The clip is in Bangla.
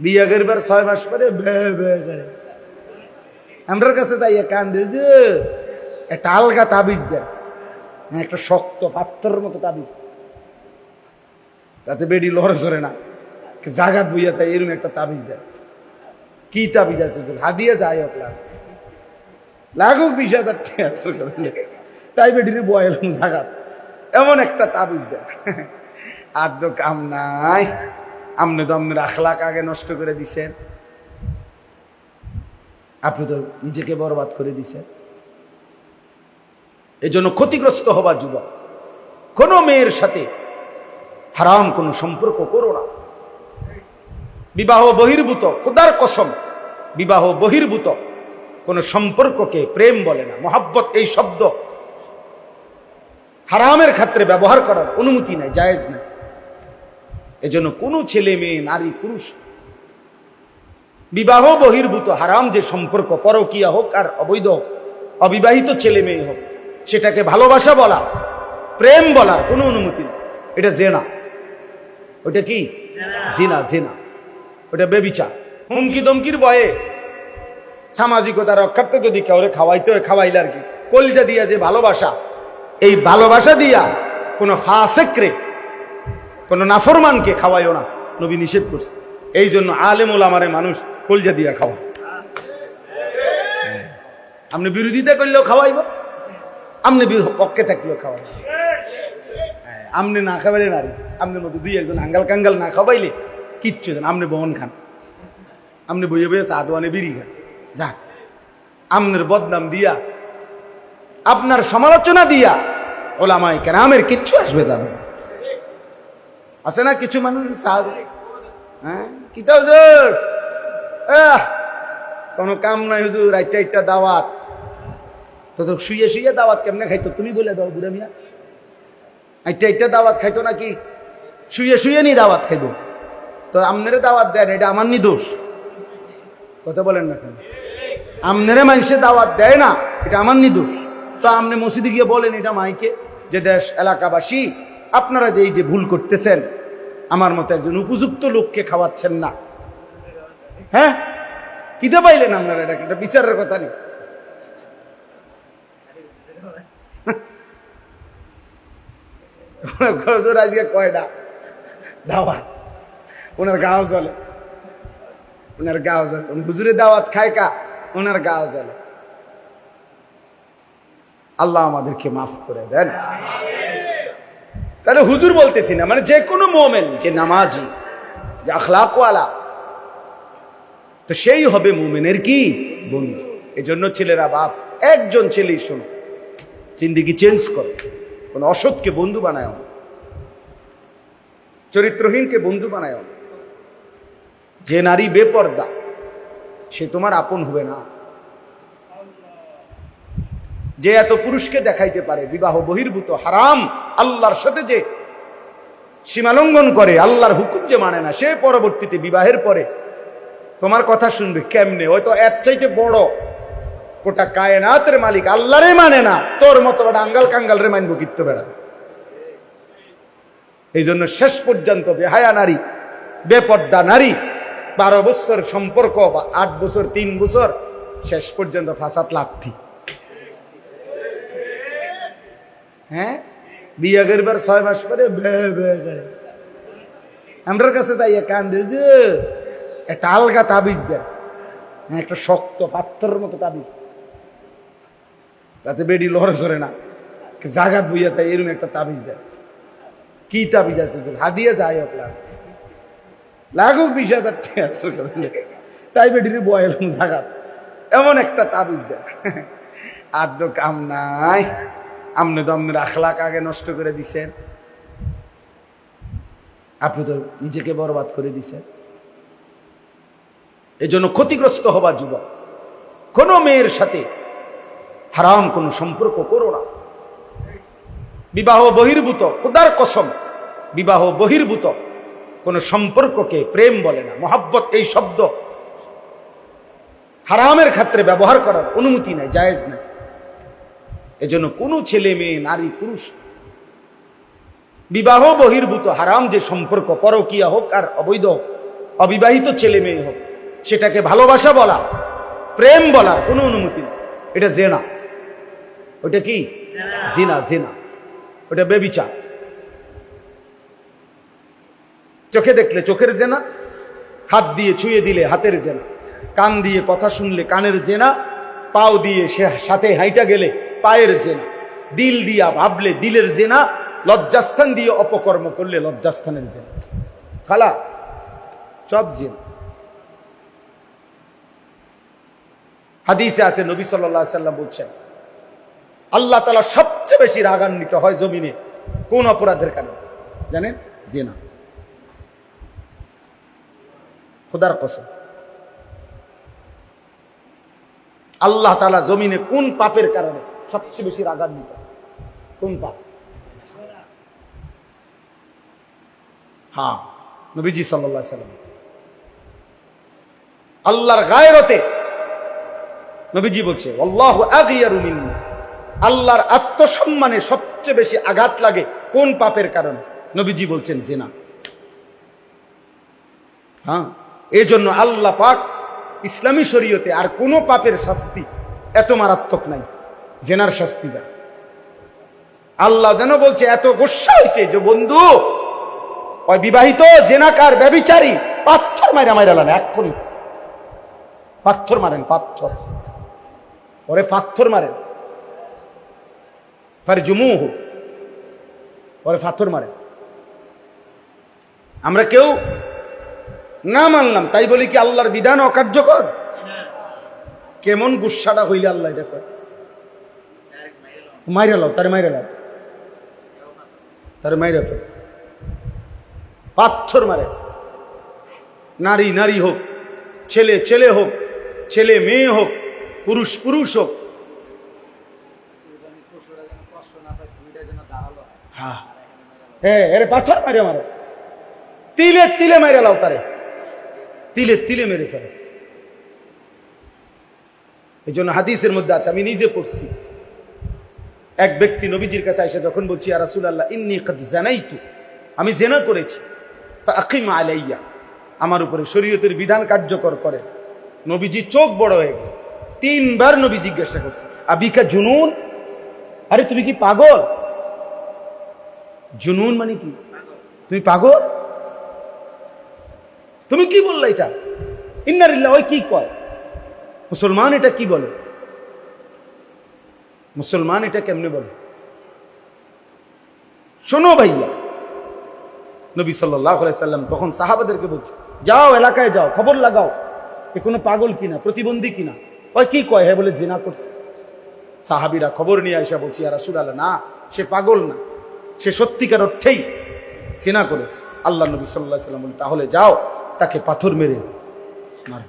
বিয়া করবার ছয় মাস পরে বে বে কাছে তাই কান্দে যে একটা আলগা তাবিজ দেন। হ্যাঁ, একটা শক্ত পাথরের মতো তাবিজ। তাতে বেডি লড়ে সরে না। জাগাত বইয়া তাই এরকম একটা তাবিজ দেন। কি তাবিজ আছে হাদিয়ে যায় হোক লাগ লাগুক বিশ হাজার। তাই বেডির বয়েলাম জাগাত। এমন একটা তাবিজ দেন। আর তো কাম নাই। আপনি তো আপনার আখলাক আগে নষ্ট করে দিছেন। আপনি তো নিজেকে বরবাদ করে দিছেন। এই জন্য ক্ষতিগ্রস্ত হবা যুবক। কোনো মেয়ের সাথে হারাম কোনো সম্পর্ক করো না। বিবাহ বহির্ভূত, খোদার কসম, বিবাহ বহির্ভূত, কোনো সম্পর্ককে প্রেম বলে না। মহাব্বত এই শব্দ হারামের ক্ষেত্রে ব্যবহার করার অনুমতি নাই, জায়েজ নাই। এজন্য কোনো ছেলে মেয়ে নারী পুরুষ বিবাহ বহির্ভূত হারাম যে সম্পর্ক পরকিয়া হোক আর অবৈধ অবিবাহিত ছেলে মেয়ে হোক সেটাকে ভালোবাসা বলা প্রেম বলার কোনো অনুমতি নেই। এটা জেনা। ওটা কি? জিনা। জিনা ওটা বেবিচা হুমকি দমকির বয়ে সামাজিকতা রক্ষার্থে যদি কেউরে খাওয়াইতে হয় খাওয়াইলে আর কি। কলিজা দিয়া যে ভালোবাসা এই ভালোবাসা দিয়া কোনো ফাসেকরে কোনো নাফরমানকে খাওয়াইও না। নবী নিষেধ করছে। এই জন্য আলেমুল আমারে মানুষ কলজা দিয়া খাওয়া। আপনি বিরোধিতা করলেও খাওয়াইব আপনি পক্ষে থাকলেও খাওয়াইব। আপনি না খাবাইলে নারী আপনার মতো দুই একজন আঙ্গাল কাঙ্গাল না খাওয়াইলে কিচ্ছু দেন আপনি বহন খান। আপনি বইয়ে বইয়ে চা দোয়ানে বিড়ি খান। যান আপনার বদনাম দিয়া, আপনার সমালোচনা দিয়া ওলামাই কেরামের কিচ্ছু আসবে যাবে না। আছে না কিছু মানুষ? সাহায্য। হ্যাঁ? কোনো কাম নাই হুজুর একটা একটা দাওয়াত। তো তো শুয়ে শুয়ে দাওয়াত কেমনে খাইতো? তুমি বলে দাও, বুড়া মিয়া। একটা একটা দাওয়াত খাইতো নাকি? শুয়ে শুয়ে নি দাওয়াত খাইবো। তো আমনেরে দাওয়াত দেন, এটা আমার নি দোষ। কথা বলেন না কেন? আমনেরে মানুষে দাওয়াত দেয় না, এটা আমার নি দোষ। তো আপনি মসজিদে গিয়ে বলেন, এটা মাইকে, যে দেশ, এলাকাবাসী, আপনারা যে এই যে ভুল করতেছেন আমার মতো একজন উপযুক্ত লোককে খাওয়াচ্ছেন না। হ্যাঁ? কিতে পাইলেন আপনারা, এটা একটা বিচারের কথা নেই আজকে কয়টা দাওয়াত। ওনার গাও চলে ওনার গাও চলে হুজুরে দাওয়াত খায় কা? ওনার গাও চলে আল্লাহ আমাদেরকে মাফ করে দেন। তাহলে হুজুর বলতেছি না মানে যে কোনো মোমেন, যে নামাজি, যে আখলাকওয়ালা, তো সেই হবে মোমেনের কি? বন্ধু। এই জন্য ছেলেরা বাপ, একজন ছেলেই শোনো, জিন্দিগি চেঞ্জ করো। কোন অসৎকে বন্ধু বানায় চরিত্রহীনকে বন্ধু বানায় যে নারী বেপর্দা, সে তোমার আপন হবে না। যে এত পুরুষকে দেখাইতে পারে, বিবাহ বহির্ভূত, হারাম, আল্লাহর সাথে যে সীমালঙ্ঘন করে, আল্লাহর হুকুম যে মানে না, সে পরবর্তীতে বিবাহের পরে তোমার কথা শুনবে কেমনে? হয়তো এর চাইতে বড়। গোটা কায়নাতের মালিক আল্লাহরে মানে না, তোর মতো আঙ্গাল কাঙ্গাল রে মানবো কিত্ত বেড়া। এই জন্য শেষ পর্যন্ত বেহায়া নারী, বেপর্দা নারী, বারো বছর সম্পর্ক বা আট বছর, তিন বছর, শেষ পর্যন্ত ফাঁসাত লাথি হ্যাঁ? বিয়া করবার ছয় মাস পরে করে কাছে তাই কান্দে যে একটা আলগা তাবিজ দেন। হ্যাঁ, একটা শক্ত পাথরের মতো তাবিজ। তাতে বেডি লড়ে সরে না। জাগাত বুঝা তাই এরকম একটা তাবিজ দেন। কি তাবিজ আছে তোর? হাদিয়ে যায় হোক লাগ। লাগুক বিশ হাজার। তাই বেডির বয়েলাম জাগাত। এমন একটা তাবিজ দেন। আর তো কাম নাই। আপনি তো আপনার আখলাক আগে নষ্ট করে দিছেন। আপনি তো নিজেকে বরবাদ করে দিছেন। এই জন্য ক্ষতিগ্রস্ত হবা যুবক। কোনো মেয়ের সাথে হারাম কোনো সম্পর্ক করো না। বিবাহ বহির্ভূত, খোদার কসম, বিবাহ বহির্ভূত, কোনো সম্পর্ককে প্রেম বলে না। মহাব্বত এই শব্দ হারামের ক্ষেত্রে ব্যবহার করার অনুমতি নাই, জায়েজ নাই। এজন্য কোনো ছেলে মেয়ে নারী পুরুষ বিবাহ বহির্ভূত হারাম যে সম্পর্ক পরকিয়া হোক আর অবৈধ হোক, অবিবাহিত ছেলে মেয়ে হোক সেটাকে ভালোবাসা বলা প্রেম বলার কোনো অনুমতি নেই। এটা জেনা। ওটা কি? জিনা। জিনা। ওটা বেবিচার। চোখে দেখলে চোখের জেনা হাত দিয়ে ছুঁয়ে দিলে হাতের জেনা কান দিয়ে কথা শুনলে কানের জেনা পাও দিয়ে সে সাথে হাইটা গেলে পায়ের জেনা। দিল দিয়া ভাবলে দিলের জেনা, লজ্জাস্থান দিয়ে অপকর্ম করলে লজ্জাস্থানের জেনা। খালাস, সব জেনা। হাদিসে আছে, নবী সাল্লাহ সাল্লাম বলছেন, আল্লাহ তালা সবচেয়ে বেশি রাগান্বিত হয় জমিনে কোন অপরাধের কারণে? জানেন? জেনা। খোদার কসম। আল্লাহ তালা জমিনে কোন পাপের কারণে সবচেয়ে বেশি রাগান্বিত। কোন পাপ হ্যাঁ নবীজি সাল্লাহ সাল্লাম। আল্লাহর গায়রতে নবীজি বলছে, আল্লাহ আগিয়ারু মিন্নি। আল্লাহর আত্মসম্মানে সবচেয়ে বেশি আঘাত লাগে কোন পাপের কারণে? নবীজি বলছেন, জেনা। হ্যাঁ জন্য আল্লাহ পাক ইসলামী শরীয়তে আর কোনো পাপের শাস্তি এত মারাত্মক নাই। জেনার শাস্তি যা আল্লাহ যেন বলছে এত গোসা হয়েছে যে বন্ধু ওই বিবাহিত জেনাকার ব্যবিচারী পাথর মাইরা মাইরা লান এক্ষুনি। পাথর মারেন পাথর। ওরে পাথর মারেন। ফার জুমু ওরে পাথর মারেন। আমরা কেউ না মানলাম তাই বলি কি আল্লাহর বিধান অকার্যকর? কেমন গুসাটা হইলে আল্লাহ এটা কয়? মাইরা লাও, তার মাইরা লাও। তার মাইরা ফেল। পাথর মারে। নারী নারী হোক, ছেলে ছেলে হোক, ছেলে, মেয়ে হোক, পুরুষ পুরুষ হোক। হ্যাঁ। হ্যাঁ পাথর মারে মারো তিলে তিলে মাইরা লাও তারে। তিলে তিলে মেরে ফেলে। এই জন্য হাদিসের মধ্যে আছে, আমি নিজে পড়ছি। এক ব্যক্তি নবীজির কাছে এসে যখন বলছি আর রাসুল আল্লাহ ইন্নি কদ জানাইতু। আমি জেনা করেছি। আকিম আলাইয়া। আমার উপরে শরীয়তের বিধান কার্যকর করে। নবীজি চোখ বড় হয়ে গেছে। তিনবার নবী জিজ্ঞাসা করছে, আবিকা জুনুন? আরে, তুমি কি পাগল? জুনুন মানে কি? তুমি পাগল? তুমি কি বললা এটা? ইন্নারিল্লাহ, ওই কি কয়? মুসলমান এটা কি বলে? মুসলমান এটা কেমনে বলে? শোনো ভাইয়া, নবী সাল্লাম তখন সাহাবাদেরকে বলছে, যাও এলাকায় যাও, খবর লাগাও, এ কোনো পাগল কিনা, প্রতিবন্ধী কিনা? ওই কি কয়? হ্যাঁ বলে জেনা করছে। সাহাবিরা খবর নিয়ে আসা বলছি আর রাসুল না, সে পাগল না, সে সত্যিকার অর্থেই জেনা করেছে। আল্লাহ নবী সাল্লাহ সাল্লাম বলে, তাহলে যাও, তাকে পাথর মেরে মার।